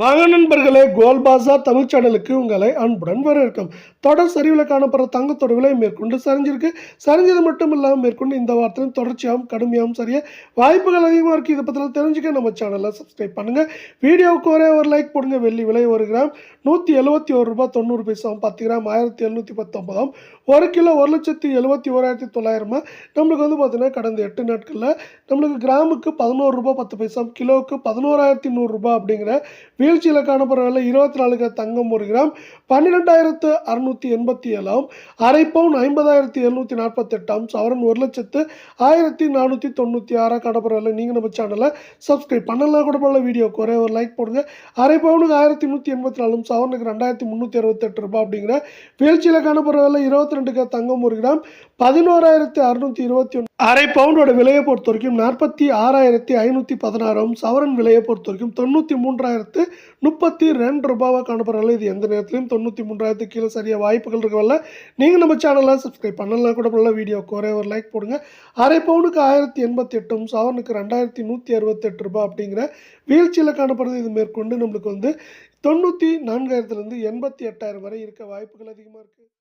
வாங்க நண்பர்களே கோல் பாசார் தமிழ் சேனலுக்கு உங்களை அன்புடன் வரவேற்கும். தொடர் சரிவில் காணப்படுற தங்கத்தோட விலை மேற்கொண்டு சரிஞ்சிருக்கு. சரிஞ்சது மட்டும் இல்லாமல் மேற்கொண்டு இந்த வார்த்தையும் தொடர்ச்சியாகவும் கடுமையாகவும் சரியாக வாய்ப்புகள் அதிகமாக இருக்குது இதை பற்றிலாம் தெரிஞ்சுக்க நம்ம சேனலை சப்ஸ்கிரைப் பண்ணுங்கள் வீடியோவுக்கு ஒரே ஒரு லைக் போடுங்க. வெள்ளி விலை ஒரு கிராம் நூற்றி எழுபத்தி ஒரு ரூபா தொண்ணூறு பைசாவும் பத்து கிராம் ஆயிரத்தி எழுநூற்றி பத்தொம்பதாம் ஒரு கிலோ ஒரு லட்சத்தி எழுபத்தி ஓராயிரத்தி தொள்ளாயிரமா? நம்மளுக்கு வந்து பார்த்தீங்கன்னா கடந்த எட்டு நாட்களில் நம்மளுக்கு கிராமுக்கு பதினோரு ரூபாய் பத்து பைசா கிலோவுக்கு பதினோராயிரத்தி நூறுரூபா அப்படிங்கிற வீழ்ச்சியில் காணப்படுற விலை இருபத்தி நாலு கிராம் தங்கம் ஒரு கிராம் பன்னிரெண்டாயிரத்து அறுநூற்றி எண்பத்தி ஏழாம் அரை பவுன் ஐம்பதாயிரத்தி எழுநூற்றி நாற்பத்தெட்டாம் சவரன் ஒரு லட்சத்து ஆயிரத்தி நானூற்றி தொண்ணூற்றி ஆறாக காணப்படுற விலை நீங்கள் நம்ம சேனலை சப்ஸ்கிரைப் பண்ணலாம். கூட பல வீடியோ குறைய ஒரு லைக் போடுங்க. அரை பவுனுக்கு ஆயிரத்தி நூற்றி எண்பத்தி நாலும் சவரனுக்கு ரெண்டாயிரத்தி முந்நூற்றி அறுபத்தெட்டு ரூபாய் அப்படிங்கிற வீழ்ச்சியில் காணப்படுற விலை இருபத்தி ரெண்டு கிராம் தங்கம் ஒரு கிராம் பதினோராயிரத்தி அறுநூற்றி இருபத்தி ஒன்று அரை பவுண்டோட விலையை பொறுத்த வரைக்கும் நாற்பத்தி ஆறாயிரத்தி ஐநூற்றி பதினாறும் சவரன் விலையை பொறுத்த வரைக்கும் தொண்ணூற்றி மூன்றாயிரத்து முப்பத்தி ரெண்டு ரூபாவாக காணப்படுறாங்க இது எந்த நேரத்திலையும் தொண்ணூற்றி மூன்றாயிரத்து கீழே சரியாக வாய்ப்புகள் இருக்கவில்ல. நீங்கள் நம்ம சேனலை சப்ஸ்கிரைப் பண்ணலாம் கூட பண்ணல வீடியோ ஒரே ஒரு லைக் போடுங்க. அரை பவுனுக்கு ஆயிரத்தி எண்பத்தி எட்டும் சவரனுக்கு ரெண்டாயிரத்தி நூற்றி அறுபத்தெட்டு ரூபாய் அப்படிங்கிற வீழ்ச்சியில் காணப்படுறது இது மேற்கொண்டு நம்மளுக்கு வந்து தொண்ணூற்றி நான்காயிரத்துலேருந்து எண்பத்தி எட்டாயிரம் வரை இருக்க வாய்ப்புகள் அதிகமாக இருக்குது